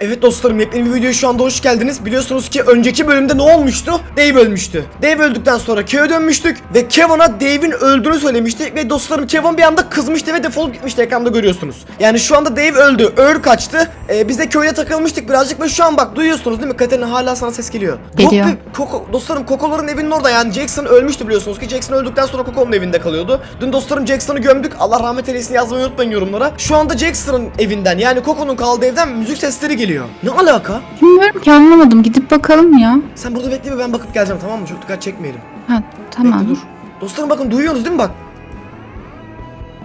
Evet dostlarım yepyeni bir videoya şu anda hoş geldiniz. Biliyorsunuz ki önceki bölümde ne olmuştu? Dave ölmüştü. Dave öldükten sonra Kevin'e dönmüştük ve Kevin'a Dave'in öldüğünü söylemiştik ve dostlarım Kevin bir anda kızmıştı ve defolup gitmişti ekranda görüyorsunuz. Yani şu anda Dave öldü, Öl kaçtı. Ee, biz de köyde takılmıştık birazcık ve şu an bak duyuyorsunuz değil mi? Katerina hala sana ses geliyor. Geliyor. Bir- Koko, dostlarım Koko'ların evinin orada yani Jackson ölmüştü biliyorsunuz ki Jackson öldükten sonra Koko'nun evinde kalıyordu. Dün dostlarım Jackson'ı gömdük. Allah rahmet eylesin yazmayı unutmayın yorumlara. Şu anda Jackson'ın evinden yani Koko'nun kaldığı evden müzik sesleri geliyor. Ne alaka? Bilmiyorum ki anlamadım. Gidip bakalım ya. Sen burada bekle bir ben bakıp geleceğim tamam mı? Çok dikkat çekmeyelim. Ha tamam. Bekle dur. Dostlarım bakın duyuyorsunuz değil mi bak?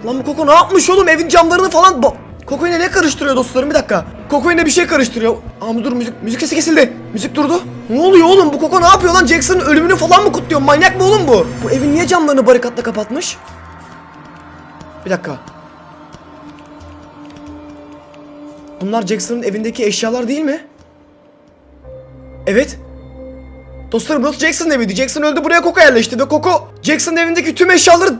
Lan bu Koko ne yapmış oğlum? Evin camlarını falan... Ba- Koko yine ne karıştırıyor dostlarım? Bir dakika. Koko yine bir şey karıştırıyor. Aa dur müzik, müzik sesi kesildi. Müzik durdu. Ne oluyor oğlum? Bu Koko ne yapıyor lan? Jackson'ın ölümünü falan mı kutluyor? Manyak mı oğlum bu? Bu evin niye camlarını barikatla kapatmış? Bir dakika. Bunlar Jackson'ın evindeki eşyalar değil mi? Evet. Dostlarım burası Jackson'ın eviydi. Jackson öldü buraya Coco yerleşti ve Coco Jackson'ın evindeki tüm eşyaları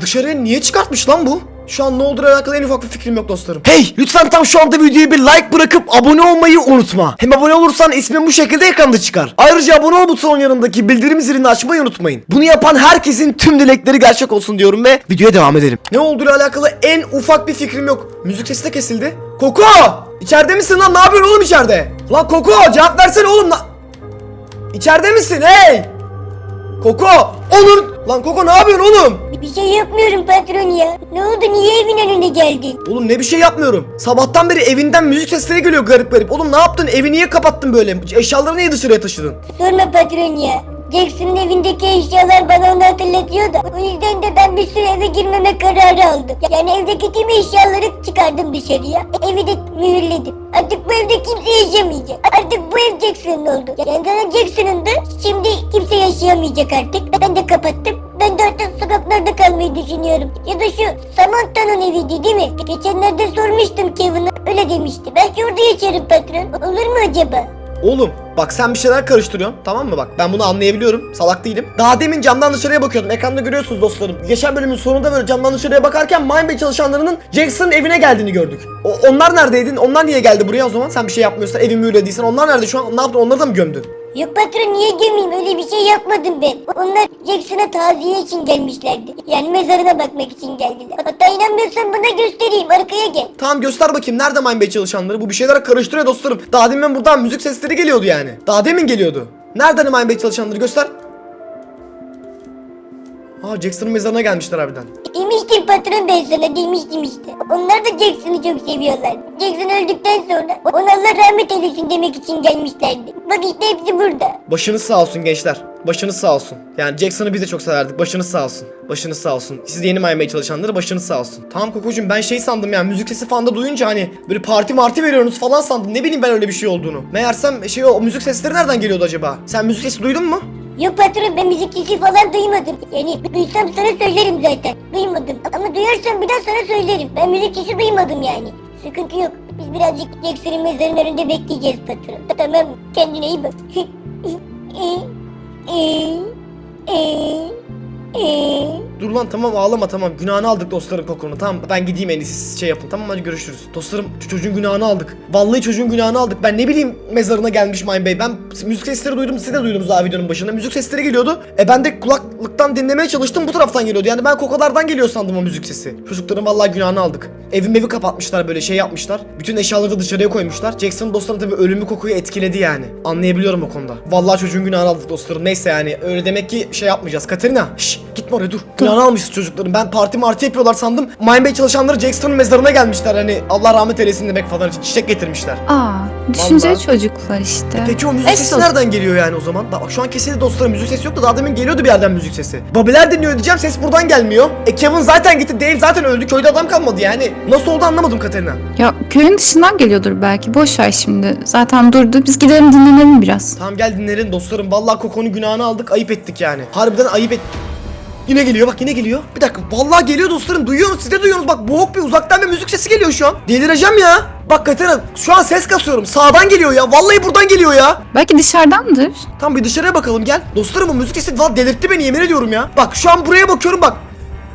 dışarıya niye çıkartmış lan bu? Şu an ne olduğuna alakalı en ufak bir fikrim yok dostlarım. Hey lütfen tam şu anda videoya bir like bırakıp abone olmayı unutma. Hem abone olursan ismin bu şekilde ekranda çıkar. Ayrıca abone ol butonun yanındaki bildirim zilini açmayı unutmayın. Bunu yapan herkesin tüm dilekleri gerçek olsun diyorum ve videoya devam edelim. Ne olduğuyla alakalı en ufak bir fikrim yok. Müzik sesi de kesildi. Koko! İçeride misin lan? Ne yapıyorsun oğlum içeride? Lan Koko cevap versene oğlum. La- İçeride misin hey? Koko! Onur! Lan Koko ne yapıyorsun oğlum? Bir şey yapmıyorum patron ya. Ne oldu niye evin önüne geldin? Oğlum ne bir şey yapmıyorum. Sabahtan beri evinden müzik sesleri geliyor garip garip. Oğlum ne yaptın? Evi niye kapattın böyle? Eşyaları niye dışarıya taşıdın? Sorma patron ya. Jackson'ın evindeki eşyalar bana onu hatırlatıyor da o yüzden de ben bir süre eve girmeme kararı aldım. Yani evdeki tüm eşyaları çıkardım dışarıya. Evi de mühürledim. Artık bu evde kimse yaşamayacak. Artık bu ev Jackson'ın oldu. Yani zaten Jackson'ın da şimdi kimse yaşayamayacak artık. Ben de kapattım. Ben de artık sokaklarda kalmayı düşünüyorum. Ya da şu Samantha'nın eviydi değil mi? Geçenlerde sormuştum Kevin'a. Öyle demişti. Belki orada yaşarım patron. Olur mu acaba? Oğlum bak sen bir şeyler karıştırıyorsun tamam mı bak ben bunu anlayabiliyorum salak değilim. Daha demin camdan dışarıya bakıyordum ekranda görüyorsunuz dostlarım. Geçen bölümün sonunda böyle camdan dışarıya bakarken Mindbay çalışanlarının Jackson'ın evine geldiğini gördük. O, onlar neredeydin? Onlar niye geldi buraya o zaman? Sen bir şey yapmıyorsan evimi mühürlediysen onlar nerede şu an? Ne yaptın? Onları da mı gömdün? Yok patron niye gömeyim öyle bir şey yapmadım ben. Onlar Jackson'a taziye için gelmişlerdi. Yani mezarına bakmak için geldiler. Hatta inanmıyorsan bana göstereyim arkaya gel. Tamam göster bakayım nerede Mindbay çalışanları? Bu bir şeyler karıştırıyor dostlarım. Daha demin buradan müzik sesleri geliyordu yani. Daha demin geliyordu. Nereden Mindbay çalışanları göster. Aa Jackson'ın mezarına gelmişler harbiden. Demiştim patron ben sana demiştim işte. Onlar da Jackson'ı çok seviyorlar. Jackson öldükten sonra ona Allah rahmet eylesin demek için gelmişlerdi. Bak işte hepsi burada. Başınız sağ olsun gençler. Başınız sağ olsun. Yani Jackson'ı biz de çok severdik. Başınız sağ olsun. Başınız sağ olsun. Siz de yeni maymaya çalışanları başınız sağ olsun. Tamam Kokocuğum ben şey sandım ya müzik sesi falan da duyunca hani böyle parti marti veriyorsunuz falan sandım. Ne bileyim ben öyle bir şey olduğunu. Meğersem şey o müzik sesleri nereden geliyordu acaba? Sen müzik sesi duydun mu? Yok patron ben müzik sesi falan duymadım. Yani duysam sana söylerim zaten. Duymadım. Ama duyarsam bir daha sana söylerim. Ben müzik sesi duymadım yani. Sıkıntı yok. Biz birazcık Jackson'ın mezarının önünde bekleyeceğiz patron. Tamam kendine iyi bak. Dur lan tamam ağlama tamam. Günahını aldık dostlarım Koko'nu. Tamam ben gideyim en iyisi şey yapın. Tamam hadi görüşürüz. Dostlarım çocuğun günahını aldık. Vallahi çocuğun günahını aldık. Ben ne bileyim mezarına gelmiş Mayın Bey. Ben müzik sesleri duydum. Siz de duydunuz daha videonun başında. Müzik sesleri geliyordu. E ben de kulaklıktan dinlemeye çalıştım. Bu taraftan geliyordu. Yani ben Koko'lardan geliyor sandım o müzik sesi. Çocukların vallahi günahını aldık. Evim evi kapatmışlar böyle şey yapmışlar. Bütün eşyaları dışarıya koymuşlar. Jackson'ın dostlarının tabii ölümü Koko'yu etkiledi yani. Anlayabiliyorum o konuda. Vallahi çocuğun günahını aldık dostlarım. Neyse yani öyle demek ki şey yapmayacağız. Katerina şş, gitme oraya dur. Günahını almışız çocukların. Ben parti marti yapıyorlar sandım. Mine Bey çalışanları Jackson'ın mezarına gelmişler. Hani Allah rahmet eylesin demek falan için çiçek getirmişler. Aa, Vallahi. çocuklar işte. Peki o müzik Es sesi olsun. nereden geliyor yani o zaman? Bak şu an kesildi dostlarım müzik sesi yok da daha demin geliyordu bir yerden müzik sesi. Babiler dinliyor diyeceğim ses buradan gelmiyor. E Kevin zaten gitti Dave zaten öldü köyde adam kalmadı yani. Nasıl oldu anlamadım Katerina. Ya köyün dışından geliyordur belki. Boş ver şimdi. Zaten durdu. Biz gidelim dinlenelim biraz. Tamam gel dinlerin dostlarım. Vallahi Koko'nun günahını aldık ayıp ettik yani. Harbiden ayıp et. Yine geliyor bak yine geliyor. Bir dakika vallahi geliyor dostlarım duyuyorsunuz siz de duyuyorsunuz bak boğuk bir uzaktan bir müzik sesi geliyor şu an. Delireceğim ya. Bak Katerina şu an ses kasıyorum sağdan geliyor ya vallahi buradan geliyor ya. Belki dışarıdandır. Tam bir dışarıya bakalım gel. Dostlarım bu müzik sesi valla delirtti beni yemin ediyorum ya. Bak şu an buraya bakıyorum bak.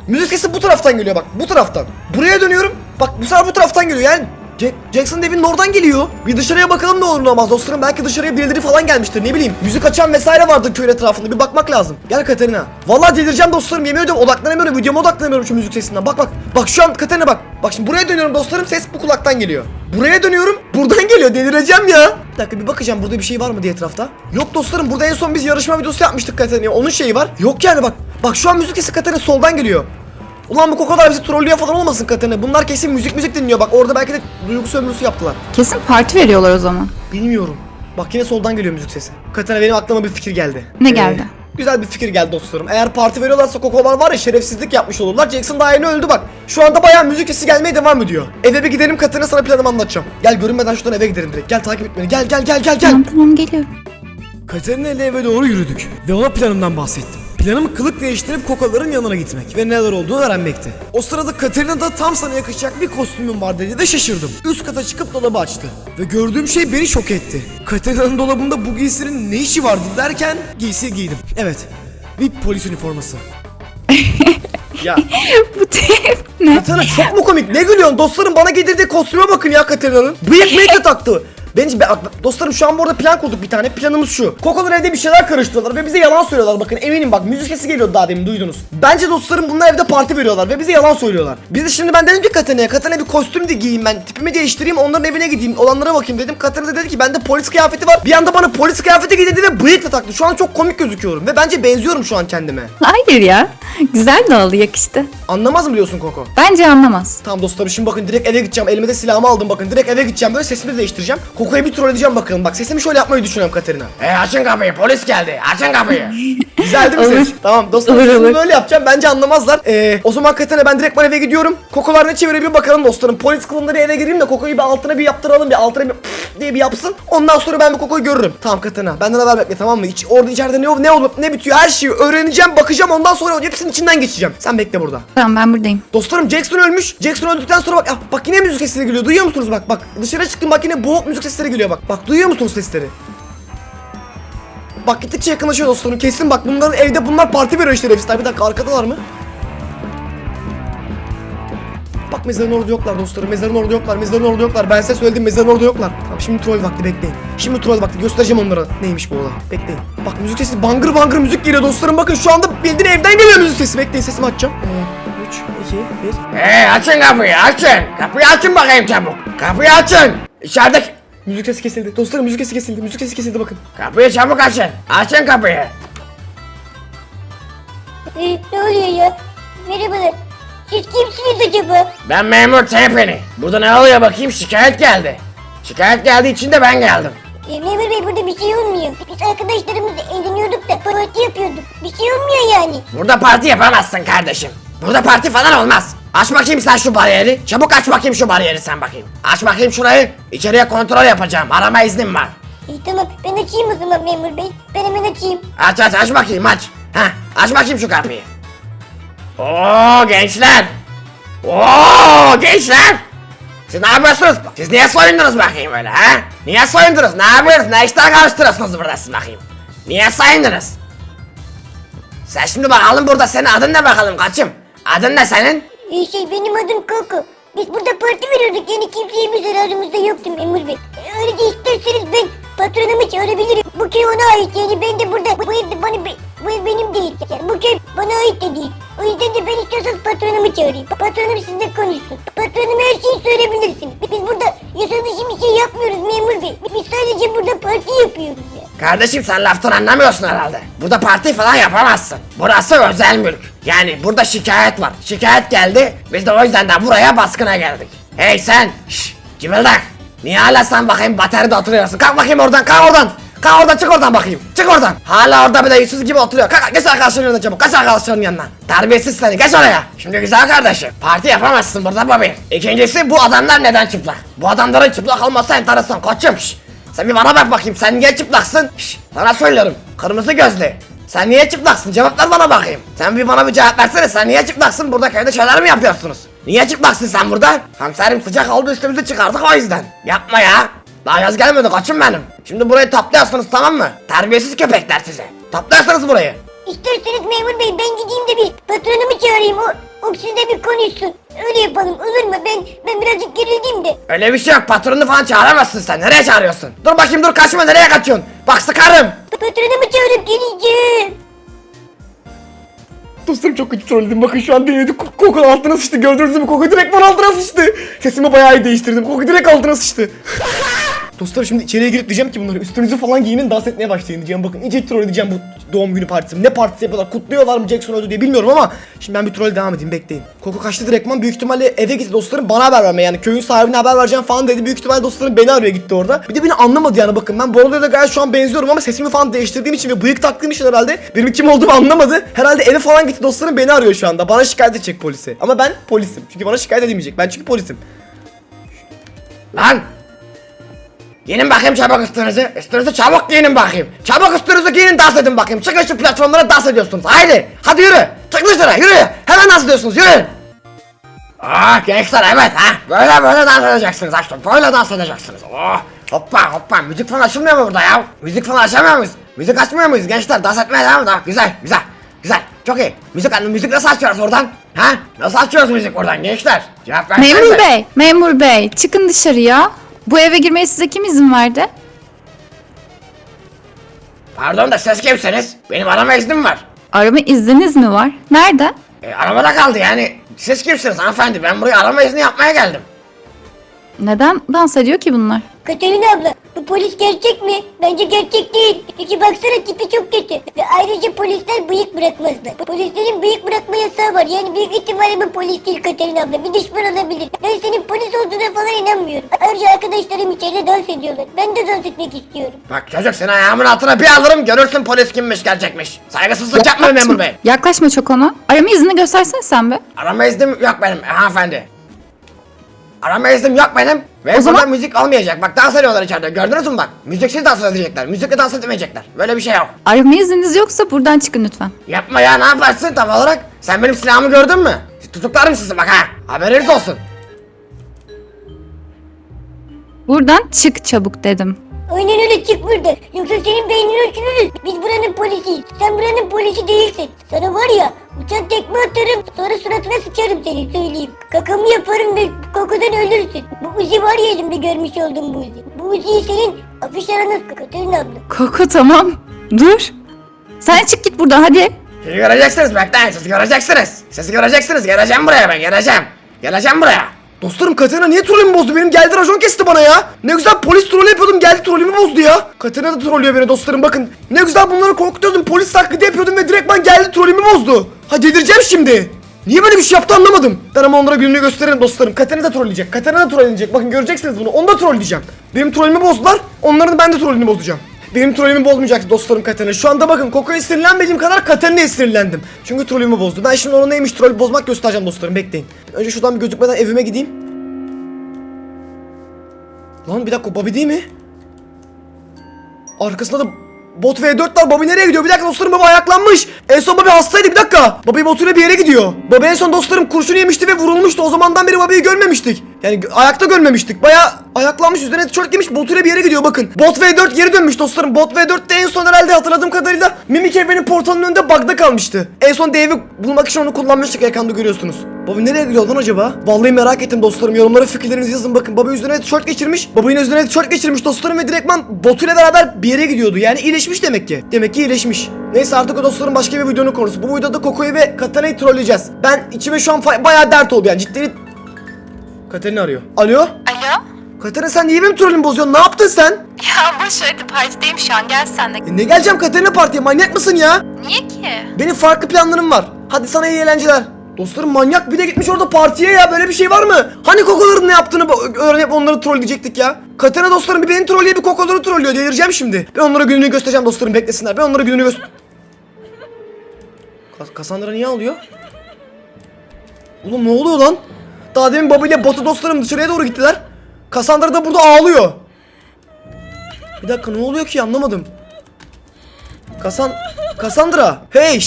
Müzik sesi bu taraftan geliyor bak bu taraftan. Buraya dönüyorum bak bu sefer bu taraftan geliyor yani Jack, Jackson'ın evinin oradan geliyor. Bir dışarıya bakalım ne olur ne dostlarım. Belki dışarıya birileri falan gelmiştir ne bileyim. Müzik açan vesaire vardır köyün etrafında. Bir bakmak lazım. Gel Katerina. Vallahi delireceğim dostlarım. Yemin ediyorum odaklanamıyorum. Videoma odaklanamıyorum şu müzik sesinden. Bak bak. Bak şu an Katerina bak. Bak şimdi buraya dönüyorum dostlarım. Ses bu kulaktan geliyor. Buraya dönüyorum. Buradan geliyor. Delireceğim ya. Bir dakika bir bakacağım burada bir şey var mı diye etrafta. Yok dostlarım burada en son biz yarışma videosu yapmıştık Katerina'ya. Onun şeyi var. Yok yani bak. Bak şu an müzik sesi Katerina soldan geliyor. Ulan bu kokolar bizi trollüyor falan olmasın Katerina. Bunlar kesin müzik müzik dinliyor. Bak orada belki de duygu sömürüsü yaptılar. Kesin parti veriyorlar o zaman. Bilmiyorum. Bak yine soldan geliyor müzik sesi. Katerina benim aklıma bir fikir geldi. Ne geldi? Güzel bir fikir geldi dostlarım. Eğer parti veriyorlarsa kokolar var ya şerefsizlik yapmış olurlar. Jackson daha yeni öldü bak. Şu anda bayağı müzik sesi gelmeye devam ediyor. Eve bir gidelim Katerina sana planımı anlatacağım. Gel görünmeden şuradan eve gidelim direkt. Gel takip et beni. Gel gel gel gel gel. Tamam tamam geliyorum. Katerina ile eve doğru yürüdük ve ona planımdan bahsettim. Planım kılık değiştirip kokaların yanına gitmek ve neler olduğunu öğrenmekti. O sırada Katerina da tam sana yakışacak bir kostümüm var dedi de şaşırdım. Üst kata çıkıp dolabı açtı ve gördüğüm şey beni şok etti. Katerina'nın dolabında bu giysinin ne işi vardı derken giysi giydim. Evet, bir polis üniforması. ya Bu tip ne? Katerina çok mu komik? Ne gülüyorsun? Dostlarım bana giydirdiği kostüme bakın ya Katerina'nın. Bıyık mıyık taktı. Bence be- dostlarım şu an bu arada plan kurduk bir tane. Planımız şu. Kokolar evde bir şeyler karıştırıyorlar ve bize yalan söylüyorlar. Bakın eminim bak müzik sesi geliyordu daha demin duydunuz. Bence dostlarım bunlar evde parti veriyorlar ve bize yalan söylüyorlar. Biz de şimdi ben dedim ki Katerina'ya Katerina bir kostüm de giyeyim ben. Tipimi değiştireyim onların evine gideyim. Olanlara bakayım dedim. Katerina da dedi ki bende polis kıyafeti var. Bir anda bana polis kıyafeti giy dedi ve bıyık da taktı. Şu an çok komik gözüküyorum ve bence benziyorum şu an kendime. Hayır ya. Güzel de oldu yakıştı. Anlamaz mı biliyorsun Koko? Bence anlamaz. Tamam dostlarım şimdi bakın direkt eve gideceğim. Elime de silahımı aldım bakın. Direkt eve gideceğim. Böyle sesimi de değiştireceğim. Koko'ya bir troll edeceğim bakalım. Bak sesimi şöyle yapmayı düşünüyorum Katerina. E açın kapıyı polis geldi açın kapıyı. Güzel değil mi ses? Tamam dostlarım Olur, böyle yapacağım. Bence anlamazlar. Ee, o zaman Katerina ben direkt eve gidiyorum. Kokolar ne çevirebilir bakalım dostlarım. Polis kılığında bir eve gireyim de Koko'yu bir altına bir yaptıralım. Bir altına bir diye bir yapsın. Ondan sonra ben bu Koko'yu görürüm. Tamam Katerina benden haber bekle tamam mı? İç, orada içeride ne, ne olup ne bitiyor her şeyi öğreneceğim. Bakacağım ondan sonra hepsinin içinden geçeceğim. Sen bekle burada. Tamam ben buradayım. Dostlarım Jackson ölmüş. Jackson öldükten sonra bak ah, bak yine müzik sesleri geliyor. Duyuyor musunuz bak bak. Dışarı çıktım bak yine boğuk müzik sesleri geliyor bak. Bak duyuyor musunuz sesleri? Bak gittikçe yakınlaşıyor dostlarım. Kesin bak bunların evde bunlar parti veriyor işte herifler. Bir dakika arkadalar mı? Bak mezarın orada yoklar dostlarım. Mezarın orada yoklar. Mezarın orada yoklar. Ben size söyledim mezarın orada yoklar. Tamam şimdi troll vakti bekleyin. Şimdi troll vakti göstereceğim onlara neymiş bu olay. Bekleyin. Bak müzik sesi bangır bangır müzik geliyor dostlarım. Bakın şu anda bildiğin evden geliyor müzik sesi. Bekleyin sesimi açacağım. Ee, 3, 2, 1. E açın kapıyı açın. Kapıyı açın bakayım çabuk. Kapıyı açın. İçerideki Müzik sesi kesildi. Dostlarım müzik sesi kesildi. Müzik sesi kesildi bakın. kapıyı çabuk açın. Açın kapıyı. Ee, ne oluyor ya? Merhabalar. Siz kimsiniz acaba? Ben memur Tepeni. Burada ne oluyor bakayım şikayet geldi. Şikayet geldiği için de ben geldim. Ee, memur bey burada bir şey olmuyor. Biz arkadaşlarımızla eğleniyorduk da parti yapıyorduk. Bir şey olmuyor yani. Burada parti yapamazsın kardeşim. Burada parti falan olmaz. Aç bakayım sen şu bariyeri. Çabuk aç bakayım şu bariyeri sen bakayım. Aç bakayım şurayı. İçeriye kontrol yapacağım. Arama iznim var. İyi tamam ben açayım o zaman memur bey. Ben hemen açayım. Aç aç aç bakayım aç. Heh aç bakayım şu kapıyı. Oo gençler. Oo gençler. Siz ne yapıyorsunuz? Siz niye soyundunuz bakayım öyle ha? Niye soyundunuz? Ne yapıyorsunuz? Ne işler karıştırıyorsunuz burada siz bakayım? Niye soyundunuz? Sen şimdi bakalım burada senin adın ne bakalım kaçım? Adın ne senin? Ee, şey benim adım Koko. Biz burada parti veriyorduk yani kimseye bir zararımız da yoktu memur bey. Öylece isterseniz ben patronumu çağırabilirim. Bu köy ona ait yani ben de burada bu ev de bana bu ev benim değil. Yani bu köy bana ait de değil. O yüzden de ben istiyorsanız patronumu çağırayım. Patronum sizinle konuşsun. Patronum her şeyi söyleyebilirsiniz. Biz burada yasa dışı bir şey yapmıyoruz memur bey. Biz sadece burada parti yapıyoruz ya. Kardeşim sen laftan anlamıyorsun herhalde. Burada parti falan yapamazsın. Burası özel mülk. Yani burada şikayet var. Şikayet geldi. Biz de o yüzden de buraya baskına geldik. Hey sen! Şşş! Cıbıldak! Niye hala sen bakayım bataryada oturuyorsun? Kalk bakayım oradan, kalk oradan! Kalk oradan, çık oradan bakayım. Çık oradan. Hala orada bir de yüzsüz gibi oturuyor. Kalk, geç arkadaşların yanına çabuk. Kaç arkadaşların yanına. Terbiyesiz seni, geç oraya. Şimdi güzel kardeşim. Parti yapamazsın burada Bobby. İkincisi bu adamlar neden çıplak? Bu adamların çıplak olması enteresan koçum. Şşş! Sen bir bana bak bakayım sen niye çıplaksın? Şşş sana söylüyorum kırmızı gözlü. Sen niye çıplaksın cevap ver bana bakayım. Sen bir bana bir cevap versene sen niye çıplaksın burada köyde şeyler mi yapıyorsunuz? Niye çıplaksın sen burada? Komiserim sıcak oldu üstümüzü çıkardık o yüzden. Yapma ya. Daha yaz gelmedi kaçın benim. Şimdi burayı topluyorsunuz tamam mı? Terbiyesiz köpekler size. Topluyorsunuz burayı. İsterseniz memur bey ben gideyim de bir patronumu çağırayım. O O sizle bir konuşsun. Öyle yapalım olur mu? Ben ben birazcık gerildim de. Öyle bir şey yok patronunu falan çağıramazsın sen nereye çağırıyorsun? Dur bakayım dur kaçma nereye kaçıyorsun? Bak sıkarım. Patronumu çağırıp geleceğim. Dostlarım çok kötü trolledim. Bakın şu an denedi. Koku altına sıçtı. Gördünüz mü? Koku direkt bana altına sıçtı. Sesimi bayağı iyi değiştirdim. Koku direkt altına sıçtı. Dostlarım şimdi içeriye girip diyeceğim ki bunları üstünüzü falan giyinin dans etmeye başlayın diyeceğim. Bakın iyice troll edeceğim bu doğum günü partisi. Ne partisi yapıyorlar? Kutluyorlar mı Jackson öldü diye bilmiyorum ama şimdi ben bir troll devam edeyim bekleyin. Koku kaçtı direktman büyük ihtimalle eve gitti dostlarım bana haber vermeye yani köyün sahibine haber vereceğim falan dedi. Büyük ihtimalle dostlarım beni arıyor gitti orada. Bir de beni anlamadı yani bakın ben Borolo'ya da gayet şu an benziyorum ama sesimi falan değiştirdiğim için ve bıyık taktığım için herhalde benim kim olduğumu anlamadı. Herhalde eve falan gitti dostlarım beni arıyor şu anda. Bana şikayet edecek polise. Ama ben polisim. Çünkü bana şikayet edemeyecek. Ben çünkü polisim. Lan! Giyinin bakayım çabuk üstünüzü. Üstünüzü çabuk giyinin bakayım. Çabuk üstünüzü giyinin dans edin bakayım. Çıkın şu platformlara dans ediyorsunuz. Haydi. Hadi yürü. Çık dışarı yürü. Hemen dans ediyorsunuz yürüyün. Ah gençler evet ha. Böyle böyle dans edeceksiniz aşkım. Böyle dans edeceksiniz. Oh. Hoppa hoppa. Müzik falan açılmıyor mu burada ya? Müzik falan açamıyor muyuz? Müzik açmıyor muyuz gençler? Dans etmeye devam edin. Güzel güzel. Güzel. Çok iyi. Müzik, müzik nasıl açıyoruz oradan? Ha? Nasıl açıyoruz müzik oradan gençler? Cevap versenize. Memur bey, memur bey çıkın dışarıya. Bu eve girmeye size kim izin verdi? Pardon da siz kimsiniz? Benim arama iznim var. Arama izniniz mi var? Nerede? E, arabada kaldı yani. Siz kimsiniz hanımefendi? Ben buraya arama izni yapmaya geldim. Neden dans ediyor ki bunlar? Katerina abla bu polis gerçek mi? Bence gerçek değil. Çünkü baksana tipi çok kötü. Ve ayrıca polisler bıyık bırakmazlar. Polislerin bıyık bırakma yasağı var. Yani büyük ihtimalle bu polis değil Katerina abla. Bir düşman olabilir. Ben senin polis olduğuna falan inanmıyorum. Ayrıca arkadaşlarım içeride dans ediyorlar. Ben de dans etmek istiyorum. Bak çocuk seni ayağımın altına bir alırım görürsün polis kimmiş gerçekmiş. Saygısızlık yapma memur bey. Yaklaşma çok ona. Arama izni göstersene sen be. Arama iznim yok benim e, hanımefendi. Arama iznim yok benim. Ve O zaman- müzik olmayacak. Bak dans ediyorlar içeride. Gördünüz mü bak? Müziksiz dans edecekler. Müzikle dans edemeyecekler. Böyle bir şey yok. Arama izniniz yoksa buradan çıkın lütfen. Yapma ya ne yaparsın tam olarak? Sen benim silahımı gördün mü? Tutuklarım sizi bak ha. Haberiniz olsun. Buradan çık çabuk dedim. Aynen öyle çık burada. Yoksa senin beynini uçururuz. Biz buranın polisiyiz. Sen buranın polisi değilsin. Sana var ya uçan tekme atarım sonra suratına sıçarım seni söyleyeyim. Kakamı yaparım ve kokudan ölürsün. Bu uzi var ya elimde görmüş olduğum bu uzi. Bu uziyi senin afiş aranız Katerina abla. Koku tamam. Dur. Sen çık git buradan hadi. Sizi göreceksiniz bekleyin siz göreceksiniz. Siz göreceksiniz geleceğim buraya ben geleceğim. Geleceğim buraya. Dostlarım Katerina niye trolümü bozdu? Benim geldi racon kesti bana ya. Ne güzel polis trolü yapıyordum geldi trolümü bozdu ya. Katerina da trollüyor beni dostlarım bakın. Ne güzel bunları korkutuyordum polis taklidi yapıyordum ve direktman geldi trolümü bozdu. Ha delireceğim şimdi. Niye böyle bir şey yaptı anlamadım. Ben ama onlara gününü gösteririm dostlarım. Katerina da trolleyecek. Katerina da trolleyecek. Bakın göreceksiniz bunu. Onu da trolleyeceğim. Benim trollümü bozdular. Onların ben de trollünü bozacağım. Benim trollümü bozmayacaktı dostlarım Katerina. Şu anda bakın Koko'ya sinirlenmediğim kadar Katerina'ya sinirlendim. Çünkü trollümü bozdu. Ben şimdi ona neymiş troll bozmak göstereceğim dostlarım bekleyin. Önce şuradan bir gözükmeden evime gideyim. Lan bir dakika Bobby değil mi? Arkasında da Bot V4 var. Bobby nereye gidiyor? Bir dakika dostlarım Bobby ayaklanmış. En son Bobby hastaydı bir dakika. Bobby botuyla bir yere gidiyor. Bobby en son dostlarım kurşun yemişti ve vurulmuştu. O zamandan beri Bobby'yi görmemiştik. Yani ayakta görmemiştik. Baya ayaklanmış üzerine tişört giymiş botuyla bir yere gidiyor bakın. Bot V4 geri dönmüş dostlarım. Bot V4 de en son herhalde hatırladığım kadarıyla Mimik evrenin portalının önünde bug'da kalmıştı. En son Dave'i bulmak için onu kullanmıştık ekranda görüyorsunuz. Bobby nereye gidiyor lan acaba? Vallahi merak ettim dostlarım. Yorumlara fikirlerinizi yazın bakın. Bobby üzerine tişört geçirmiş. Bobby'nin üzerine tişört geçirmiş dostlarım ve direktman botuyla beraber bir yere gidiyordu. Yani iyileşmiş demek ki. Demek ki iyileşmiş. Neyse artık o dostlarım başka bir videonun konusu. Bu videoda Koko'yu ve Katarina'yı trolleyeceğiz. Ben içime şu an bayağı dert oldu yani ciddi. Katarina arıyor. Alo? Alo? Katarina sen niye benim trollümü bozuyorsun? Ne yaptın sen? Ya boş ver partideyim şu an gel sen de. E, ne geleceğim Katarina partiye manyak mısın ya? Niye ki? Benim farklı planlarım var. Hadi sana iyi eğlenceler. Dostlarım manyak bir de gitmiş orada partiye ya böyle bir şey var mı? Hani kokoların ne yaptığını öğrenip onları trolleyecektik ya. Katerina dostlarım bir beni trolleye bir kokoları trollüyor delireceğim şimdi. Ben onlara gününü göstereceğim dostlarım beklesinler. Ben onlara gününü göster... Kas Cassandra niye ağlıyor? Oğlum ne oluyor lan? Daha demin Bobby ile Batu dostlarım dışarıya doğru gittiler. Cassandra da burada ağlıyor. Bir dakika ne oluyor ki anlamadım. Kasan... Cassandra! Hey!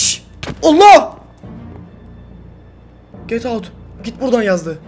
Allah! Get out. Git buradan yazdı.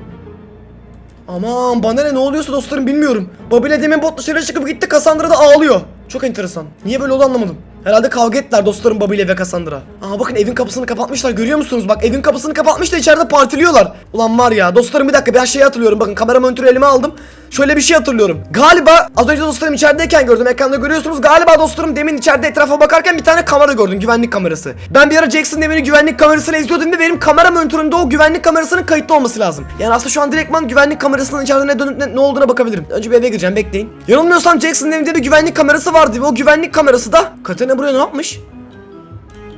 Aman bana ne ne oluyorsa dostlarım bilmiyorum. Babile demin bot dışarı çıkıp gitti Cassandra da ağlıyor. Çok enteresan. Niye böyle oldu anlamadım. Herhalde kavga ettiler dostlarım Bobby ile ve Cassandra. Aa bakın evin kapısını kapatmışlar görüyor musunuz? Bak evin kapısını kapatmışlar içeride partiliyorlar. Ulan var ya dostlarım bir dakika ben şeyi hatırlıyorum. Bakın kamera monitörü elime aldım. Şöyle bir şey hatırlıyorum. Galiba az önce dostlarım içerideyken gördüm. Ekranda görüyorsunuz. Galiba dostlarım demin içeride etrafa bakarken bir tane kamera gördüm. Güvenlik kamerası. Ben bir ara Jackson Demir'i güvenlik kamerasıyla izliyordum ve benim kamera monitörümde o güvenlik kamerasının kayıtlı olması lazım. Yani aslında şu an direktman güvenlik kamerasının içeride ne dönüp ne, ne olduğuna bakabilirim. Önce bir eve gireceğim bekleyin. Yanılmıyorsam Jackson Demir'de bir güvenlik kamerası vardı ve o güvenlik kamerası da Katana buraya ne yapmış?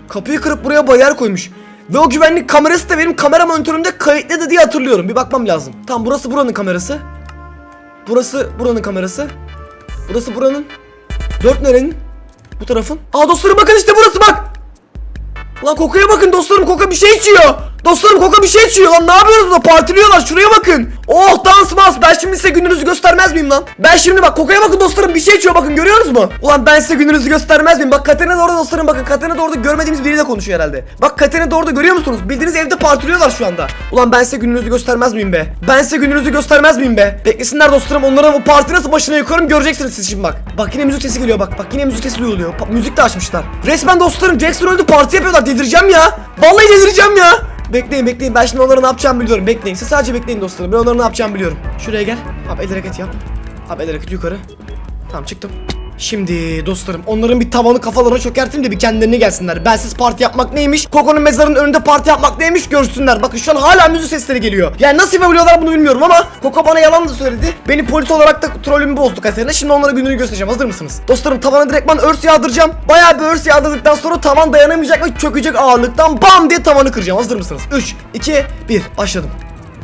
Kapıyı kırıp buraya bariyer koymuş. Ve o güvenlik kamerası da benim kamera monitörümde kayıtlıydı diye hatırlıyorum. Bir bakmam lazım. Tamam burası buranın kamerası. Burası buranın kamerası. Burası buranın. Dört nerenin? Bu tarafın. Aa dostlarım bakın işte burası bak. Lan kokuya bakın dostlarım koka bir şey içiyor. Dostlarım koka bir şey içiyor lan ne yapıyoruz burada partiliyorlar şuraya bakın. Oh dans mas ben şimdi size gününüzü göstermez miyim lan? Ben şimdi bak kokaya bakın dostlarım bir şey içiyor bakın görüyorsunuz mu? Ulan ben size gününüzü göstermez miyim? Bak Katerina orada dostlarım bakın Katerina orada görmediğimiz biriyle konuşuyor herhalde. Bak Katerina orada görüyor musunuz? Bildiğiniz evde partiliyorlar şu anda. Ulan ben size gününüzü göstermez miyim be? Ben size gününüzü göstermez miyim be? Beklesinler dostlarım onların o parti nasıl başına yıkarım göreceksiniz siz şimdi bak. Bak yine müzik sesi geliyor bak. Bak yine müzik sesi duyuluyor. Pa- müzik de açmışlar. Resmen dostlarım Jackson öldü parti yapıyorlar. Delireceğim ya. Vallahi delireceğim ya. Bekleyin bekleyin. Ben şimdi onları ne yapacağımı biliyorum. Bekleyin. Siz sadece bekleyin dostlarım. Ben onları ne yapacağımı biliyorum. Şuraya gel. Abi el hareket yap. Abi el hareket yukarı. Tamam çıktım Şimdi dostlarım onların bir tavanı kafalarına çökerteyim de bir kendilerine gelsinler. Bensiz parti yapmak neymiş? Koko'nun mezarının önünde parti yapmak neymiş görsünler. Bakın şu an hala müzik sesleri geliyor. Yani nasıl yapabiliyorlar bunu bilmiyorum ama Koko bana yalan da söyledi. Beni polis olarak da trolümü bozdu Katerina. Şimdi onlara gününü göstereceğim. Hazır mısınız? Dostlarım tavana direktman örs yağdıracağım. Bayağı bir örs yağdırdıktan sonra tavan dayanamayacak ve çökecek ağırlıktan bam diye tavanı kıracağım. Hazır mısınız? 3, 2, 1 başladım.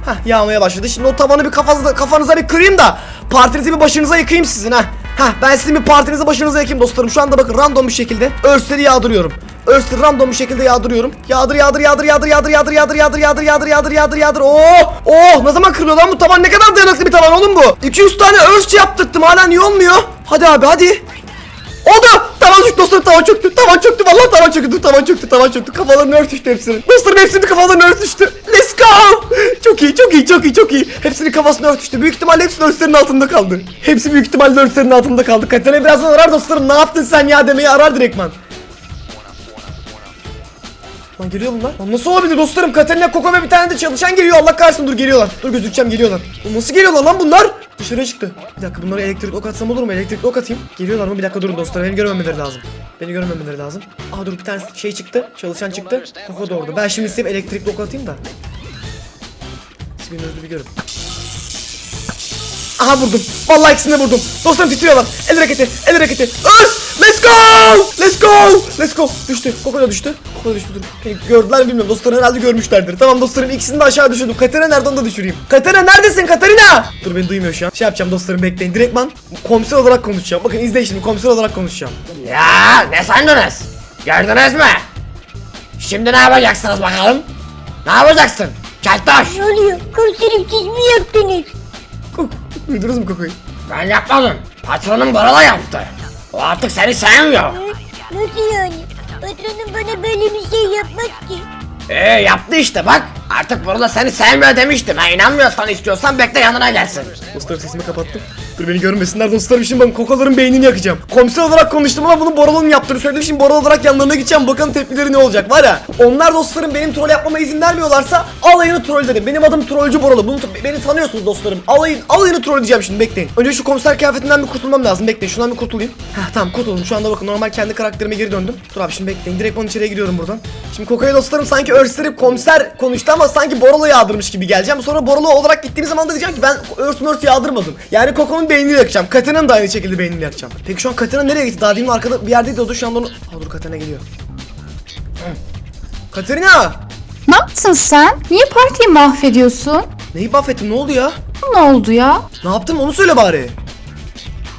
Hah yağmaya başladı. Şimdi o tavanı bir kafanıza, kafanıza bir kırayım da partinizi bir başınıza yıkayım sizin ha. Hah ben sizin bir partinizi başınıza yakayım dostlarım. Şu anda bakın random bir şekilde örsleri yağdırıyorum. Örsleri random bir şekilde yağdırıyorum. Yağdır yağdır yağdır yağdır yağdır yağdır yağdır yağdır yağdır yağdır yağdır yağdır yağdır. Oh! Oh! Ne zaman kırılıyor lan bu tavan? Ne kadar dayanıklı bir tavan oğlum bu? 200 tane örs yaptırttım hala niye olmuyor? Hadi abi hadi. Oldu. Tavan çöktü dostlarım tavan çöktü. Tavan çöktü vallahi tavan çöktü. Tavan çöktü tavan çöktü. Kafalarını örtüştü hepsinin. Dostlarım hepsinin kafalarını örtüştü. Let's go. Çok iyi çok iyi çok iyi çok iyi. Hepsinin kafasını örtüştü. Büyük ihtimalle hepsi örslerin altında kaldı. Hepsi büyük ihtimalle örslerin altında kaldı. Katene birazdan arar dostlarım. Ne yaptın sen ya demeyi arar direktman. Lan geliyor bunlar. Lan nasıl olabilir dostlarım? Katerina, Koko ve bir tane de çalışan geliyor. Allah kahretsin dur geliyorlar. Dur gözükeceğim geliyorlar. Lan nasıl geliyorlar lan bunlar? Dışarıya çıktı. Bir dakika bunlara elektrik ok atsam olur mu? Elektrik ok atayım. Geliyorlar mı? Bir dakika durun dostlar. Beni görmemeleri lazım. Beni görmemeleri lazım. Aa dur bir tane şey çıktı. Çalışan çıktı. Koko da orada. Ben şimdi bir elektrik ok atayım da. Siz bir görün. Aha vurdum. Vallahi ikisini de vurdum. Dostlarım titriyorlar. El hareketi, el hareketi. Örs! Let's go! Let's go! Let's go! Düştü. Koko da düştü. Koko da düştü. Dur. Gördüler mi bilmiyorum. Dostlarım herhalde görmüşlerdir. Tamam dostlarım ikisini de aşağı düşürdüm. Katerina nerede onu da düşüreyim. Katerina neredesin Katerina? Dur beni duymuyor şu an. Şey yapacağım dostlarım bekleyin. Direktman komiser olarak konuşacağım. Bakın izleyin şimdi komiser olarak konuşacağım. Ya ne sandınız? Gördünüz mü? Şimdi ne yapacaksınız bakalım? Ne yapacaksın? Keltoş! Ne oluyor? Komiserim siz mi yaptınız? Duydunuz mu Koko'yu? Ben yapmadım. Patronum Borala yaptı. O artık seni sevmiyor. Nasıl yani? Patronum bana böyle bir şey yapmaz ki. Ee yaptı işte bak. Artık Borala seni sevmiyor demiştim. Ha inanmıyorsan istiyorsan bekle yanına gelsin. Dostlarım sesimi kapattım. Dur beni görmesinler dostlarım şimdi ben kokaların beynini yakacağım. Komiser olarak konuştum ama bunu Boralo'nun yaptığını söyledim. Şimdi Boralo olarak yanlarına gideceğim bakalım tepkileri ne olacak var ya. Onlar dostlarım benim troll yapmama izin vermiyorlarsa alayını troll dedim. Benim adım trollcü Boralo. Bunu beni tanıyorsunuz dostlarım. Alayın alayını troll diyeceğim şimdi bekleyin. Önce şu komiser kıyafetinden bir kurtulmam lazım. Bekleyin şundan bir kurtulayım. Heh tamam kurtuldum. Şu anda bakın normal kendi karakterime geri döndüm. Dur abi şimdi bekleyin. Direkt onun içeriye giriyorum buradan. Şimdi Koka'ya dostlarım sanki örslerip komiser konuştu ama sanki Boralo yağdırmış gibi geleceğim. Sonra Boralo olarak gittiğim zaman da diyeceğim ki ben örs mörs yağdırmadım. Yani Koko'nun beynini yakacağım. Katena'nın da aynı şekilde beynini yakacağım. Peki şu an Katena nereye gitti? Daha demin arkada bir yerdeydi o da şu anda onu... Aa dur Katena geliyor. Hı. Katerina! Ne yaptın sen? Niye partiyi mahvediyorsun? Neyi mahvettim ne oldu ya? Ne oldu ya? Ne yaptım onu söyle bari.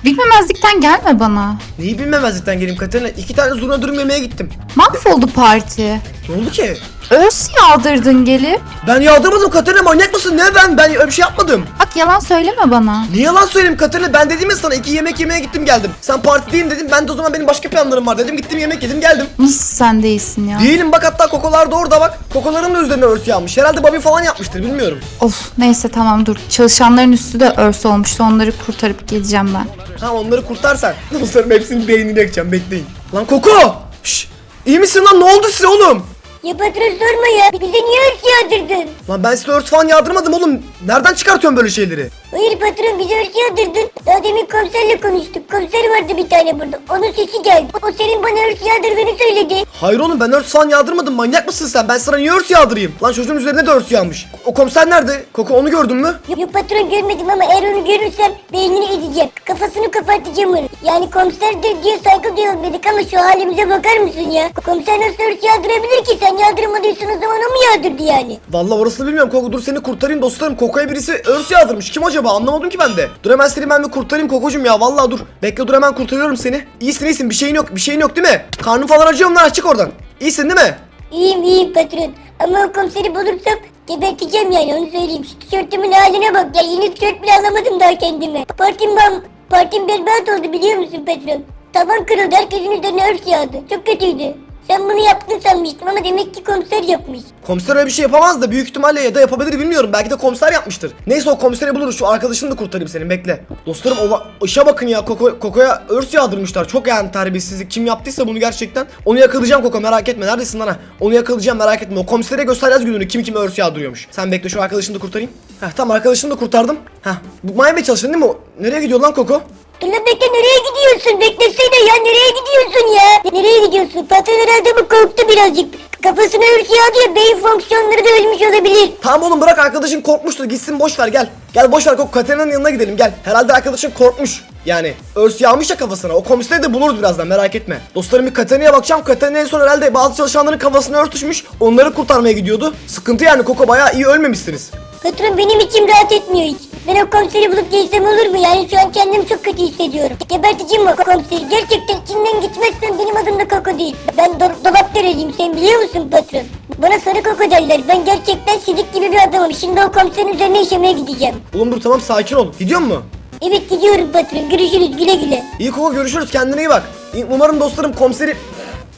Bilmemezlikten gelme bana. Neyi bilmemezlikten geleyim Katerina. İki tane zurna dürüm yemeye gittim. Mahvoldu parti. Ne oldu ki? Örs yağdırdın gelip. Ben yağdırmadım Katerina manyak mısın? Ne ben? Ben öyle bir şey yapmadım. Bak yalan söyleme bana. Ne yalan söyleyeyim Katerina ben dedim ya sana iki yemek yemeye gittim geldim. Sen partideyim dedim ben de o zaman benim başka planlarım var dedim gittim yemek yedim geldim. Nasıl sen değilsin ya? Değilim bak hatta kokolar da orada bak. Kokoların da üzerine örs yağmış. Herhalde Bobby falan yapmıştır bilmiyorum. Of neyse tamam dur. Çalışanların üstü de örs olmuştu. Onları kurtarıp geleceğim ben. Ha onları kurtarsan. Dostlarım hepsinin beynini yakacağım bekleyin. Lan Koko! Şş, iyi misin lan? Ne oldu size oğlum? Ya patron sorma ya. Bize niye örs yağdırdın? Lan ben size örs falan yağdırmadım oğlum. Nereden çıkartıyorsun böyle şeyleri? Hayır patron bize örs yağdırdın. Daha demin komiserle konuştuk. Komiser vardı bir tane burada. Onun sesi geldi. O senin bana örs yağdırdığını söyledi. Hayır oğlum ben örs falan yağdırmadım. Manyak mısın sen? Ben sana niye örs yağdırayım? Lan çocuğun üzerine de örs yağmış. O komiser nerede? Koko onu gördün mü? Yok, patron görmedim ama eğer onu görürsem beynini edeceğim. Kafasını kapatacağım onu. Yani komiserdir diye saygı duyuyorum dedik ama şu halimize bakar mısın ya? Komiser nasıl örs yağdırabilir ki? Sen yağdırmadıysan o zaman o mu yağdırdı yani? Vallahi orasını bilmiyorum Koko dur seni kurtarayım dostlarım. Koko'ya birisi örs yağdırmış. Kim acaba? Anlamadım ki ben de. Dur hemen seni ben bir kurtarayım Koko'cum ya. Vallahi dur. Bekle dur hemen kurtarıyorum seni. İyisin iyisin bir şeyin yok. Bir şeyin yok değil mi? Karnın falan acıyor mu lan? Çık oradan. İyisin değil mi? İyiyim iyiyim patron. Ama o komiseri bulursam geberteceğim yani onu söyleyeyim. Şu tişörtümün haline bak ya yeni tişört bile alamadım daha kendime. Partim bam, partim berbat oldu biliyor musun patron? Tavan kırıldı herkesin üzerine örs yağdı. Çok kötüydü. Sen bunu yaptın sanmıştım ama demek ki komiser yapmış. Komiser öyle bir şey yapamaz da büyük ihtimalle ya da yapabilir bilmiyorum. Belki de komiser yapmıştır. Neyse o komiseri buluruz. Şu arkadaşını da kurtarayım senin bekle. Dostlarım o işe bakın ya. Koko, Koko'ya örs yağdırmışlar. Çok yani terbiyesizlik. Kim yaptıysa bunu gerçekten. Onu yakalayacağım Koko merak etme. Neredesin lan? Onu yakalayacağım merak etme. O komisere göstereceğiz gününü. Kim kime örs yağdırıyormuş. Sen bekle şu arkadaşını da kurtarayım. Heh tamam arkadaşını da kurtardım. Heh bu Miami çalıştın değil mi? Nereye gidiyor lan Koko? Dur lan bekle nereye gidiyorsun? Beklesene ya nereye gidiyorsun ya? Nereye gidiyorsun? Patron herhalde bu korktu birazcık. Kafasına örs yağdı ya beyin fonksiyonları da ölmüş olabilir. Tamam oğlum bırak arkadaşın korkmuştur gitsin boş ver gel. Gel boş ver Koko Katerina'nın yanına gidelim gel. Herhalde arkadaşın korkmuş. Yani örs yağmış ya kafasına. O komiseri de buluruz birazdan merak etme. Dostlarım bir Katerina'ya bakacağım. Katerina en son herhalde bazı çalışanların kafasına örs düşmüş. Onları kurtarmaya gidiyordu. Sıkıntı yani Koko bayağı iyi ölmemişsiniz. Patron benim içim rahat etmiyor hiç. Ben o komiseri bulup gelsem olur mu? Yani şu an kendimi çok kötü hissediyorum. Geberteceğim o komiseri. Gerçekten içinden gitmezsen benim adım da Koko değil. Ben do- dolap dereciyim sen biliyor musun patron? Bana sarı Koko derler. Ben gerçekten sidik gibi bir adamım. Şimdi o komiserin üzerine işemeye gideceğim. Oğlum dur tamam sakin ol. Gidiyor mu? Evet gidiyorum patron. Görüşürüz güle güle. İyi Koko görüşürüz kendine iyi bak. Umarım dostlarım komiseri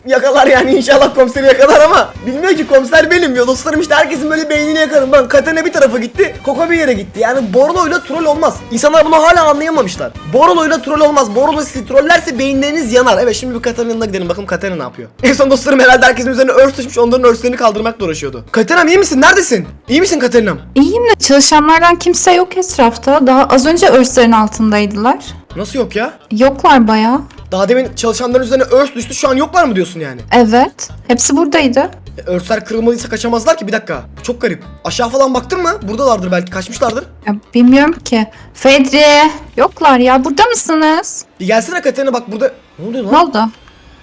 yakalar yani. İnşallah komiseri yakalar ama bilmiyor ki komiser benim. Ya dostlarım işte herkesin böyle beynini yakarım. Ben Katene bir tarafa gitti Koko bir yere gitti. Yani Borolo'yla troll olmaz. İnsanlar bunu hala anlayamamışlar. Borolo'yla troll olmaz. Borolo sizi trollerse beyinleriniz yanar. Evet şimdi bir Katena'nın yanına gidelim. Bakalım Katena ne yapıyor? En son dostlarım herhalde herkesin üzerine örs düşmüş. Onların örslerini kaldırmakla uğraşıyordu. Katena'm iyi misin? Neredesin? İyi misin Katena'm? İyiyim de çalışanlardan kimse yok etrafta. Daha az önce örslerin altındaydılar. Nasıl yok ya Yoklar bayağı. Daha demin çalışanların üzerine örs düştü şu an yoklar mı diyorsun yani Evet. Hepsi buradaydı. E, Örsler kırılmadıysa kaçamazlar ki bir dakika. Çok garip. Aşağı falan baktın mı? Buradalardır belki kaçmışlardır. Ya, bilmiyorum ki. Fedri. Yoklar ya. Burada mısınız? Bir gelsene Katerina bak burada. Ne oluyor Ne lan? oldu?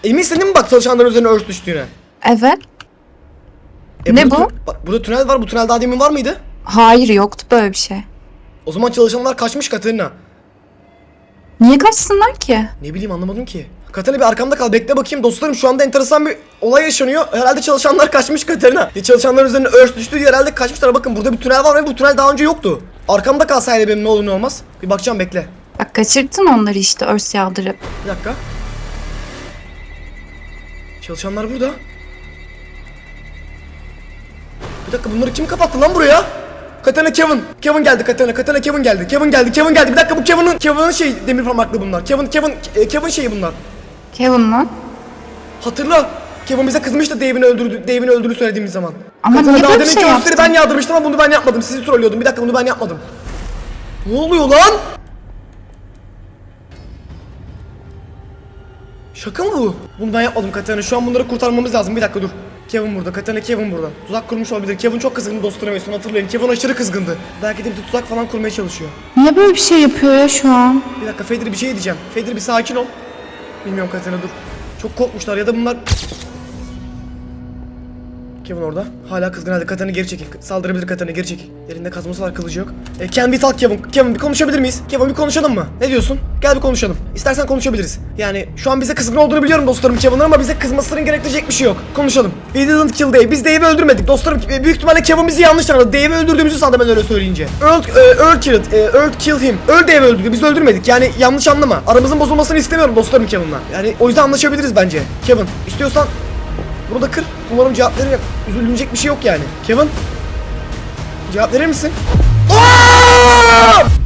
Eminsin değil mi bak çalışanların üzerine örs düştüğüne? Evet. E, Ne burada bu? tü- bak, burada tünel var. Bu tünel daha demin var mıydı? Hayır yoktu böyle bir şey. O zaman çalışanlar kaçmış Katerina. Niye kaçsınlar ki? Ne bileyim anlamadım ki. Katerina bir arkamda kal bekle bakayım dostlarım şu anda enteresan bir olay yaşanıyor. Herhalde çalışanlar kaçmış Katerina. Ya çalışanların üzerine örs düştü diye herhalde kaçmışlar. Bakın burada bir tünel var ve bu tünel daha önce yoktu. Arkamda kalsaydı benim ne olur ne olmaz. Bir bakacağım bekle. Bak kaçırttın onları işte örs yağdırıp. Bir dakika. Çalışanlar burada. Bir dakika bunları kim kapattı lan buraya? Katana Kevin. Kevin geldi Katana. Katana Kevin geldi. Kevin geldi. Kevin geldi. Bir dakika bu Kevin'in Kevin'in şey demir parmaklı bunlar. Kevin Kevin e, Kevin şeyi bunlar. Kevin mı? Hatırla. Kevin bize kızmıştı Dave'ini öldürdü. Dave'ini öldürdü söylediğimiz zaman. Ama Katana niye böyle bir şey yaptın? ben yağdırmıştım ama bunu ben yapmadım. Sizi trollüyordum. Bir dakika bunu ben yapmadım. Ne oluyor lan? Şaka mı bu? Bunu ben yapmadım Katana. Şu an bunları kurtarmamız lazım. Bir dakika dur. Kevin burada. Katana Kevin burada. Tuzak kurmuş olabilir. Kevin çok kızgındı dostuna Mesut'un hatırlayın. Kevin aşırı kızgındı. Belki de bir tuzak falan kurmaya çalışıyor. Niye böyle bir şey yapıyor ya şu an? Bir dakika Fedri bir şey diyeceğim. Fedri bir sakin ol. Bilmiyorum Katana dur. Çok korkmuşlar ya da bunlar... Kevin orada. Hala kızgın halde. Katan'ı geri çekil. Saldırabilir Katan'ı geri çekil. Elinde kazması var kılıcı yok. E, Ken bir talk Kevin. Kevin bir konuşabilir miyiz? Kevin bir konuşalım mı? Ne diyorsun? Gel bir konuşalım. İstersen konuşabiliriz. Yani şu an bize kızgın olduğunu biliyorum dostlarım Kevin'ın ama bize kızmasının gerektirecek bir şey yok. Konuşalım. We didn't kill Dave. Biz Dave'i öldürmedik. Dostlarım e, büyük ihtimalle Kevin bizi yanlış anladı. Dave'i öldürdüğümüzü sandı ben öyle söyleyince. Earl, e, Earl killed. E, Earl kill him. Earl Dave'i öldürdü. Biz öldürmedik. Yani yanlış anlama. Aramızın bozulmasını istemiyorum dostlarım Kevin'la. Yani o yüzden anlaşabiliriz bence. Kevin istiyorsan bunu da kır. Umarım cevap verir. Üzülünecek bir şey yok yani. Kevin. Cevap verir misin? Aa!